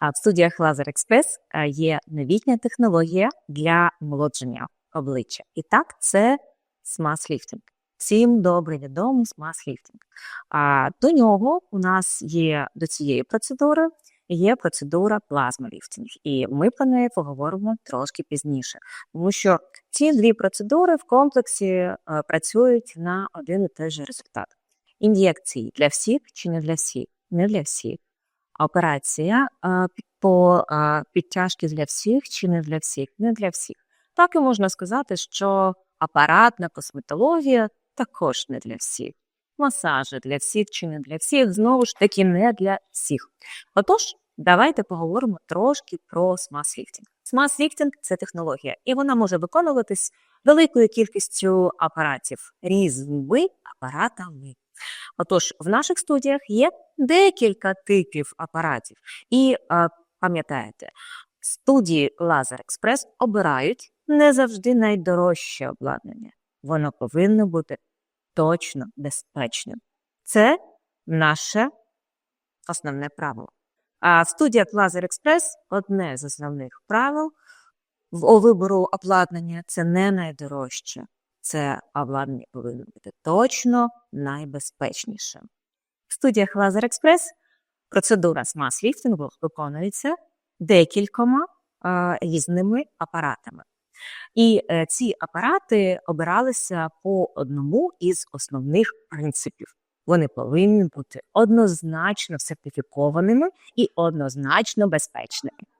В студіях Laser Express е, є новітня технологія для молодження обличчя. І так, це смаз-ліфтинг. Всім добре відомий смаз-ліфтинг. А до нього у нас є до цієї процедури є процедура плазмоліфтинг. І ми про неї поговоримо трошки пізніше, тому що ці дві процедури в комплексі е, працюють на один і той же результат. Ін'єкції для всіх чи не для всіх? Не для всіх. Операція е, по е, підтяжки для всіх чи не для всіх? Не для всіх. Так і можна сказати, що апаратна косметологія також не для всіх. Масажі для всіх чи не для всіх, знову ж таки, не для всіх. Отож, давайте поговоримо трошки про смаз-ліфтинг. Смаз-ліфтинг – це технологія, і вона може виконуватись великою кількістю апаратів різними апаратами. Отож, в наших студіях є декілька типів апаратів. І пам'ятаєте, студії Laser Express обирають не завжди найдорожче обладнання. Воно повинно бути точно безпечним. Це наше основне правило. А студіях Laser Express одне з основних правил у вибору обладнання це не найдорожче. Це обладнання повинно бути точно найбезпечнішим. В студіях Laser Express процедура смаз-ліфтингу виконується декількома е, різними апаратами. І е, ці апарати обиралися по одному із основних принципів. Вони повинні бути однозначно сертифікованими і однозначно безпечними.